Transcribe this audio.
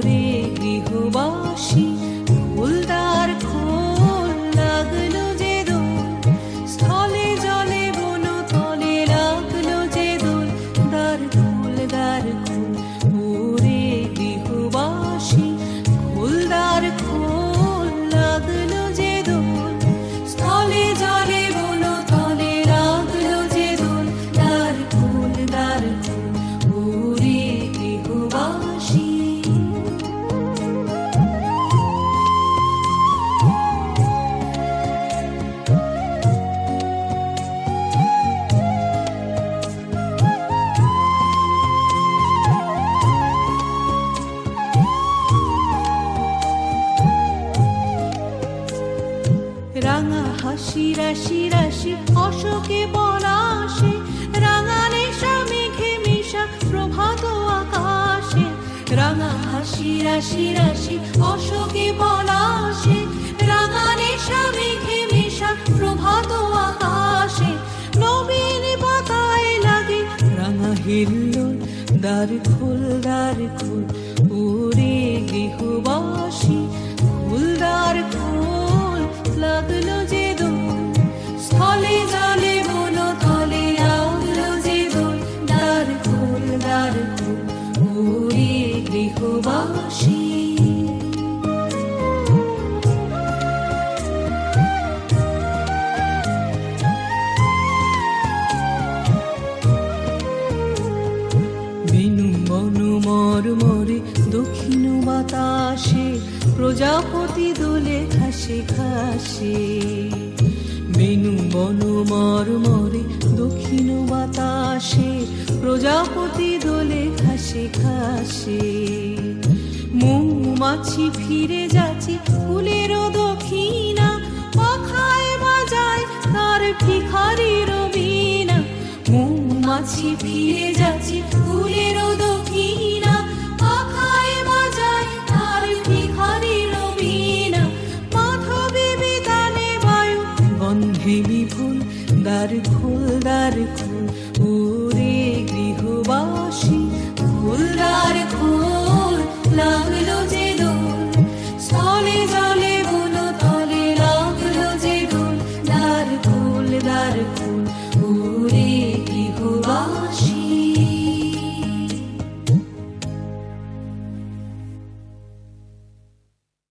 করে গৃহবাসী। রাশি রাশি, অশোকে পলাশে রাঙা নেশা মেঘে মেশা, প্রভাত আকাশে। রাঙা হাসি রাশি রাশি, অশোকে পলাশে রাঙা নেশা মেঘে মেশা, প্রভাত আকাশে। নবীন পাতায় লাগে রাঙা হিল্লোল দ্বার খুল দ্বার খুল উড়ে গৃহবাসী। মর মরে দক্ষিণ বাতাসে প্রজাপতি দোলে খাসে খাসে বিনু বনু মর মরে দক্ষিণ বাতাসে প্রজাপতি দোলে খাসে খাসে মৌমাছি ফিরে যাচ্ছে ফুলের দক্ষিণা, পাখায় বাজায় তার ভিখারির বীণা। মৌমাছি ফিরে যাচ্ছে Barco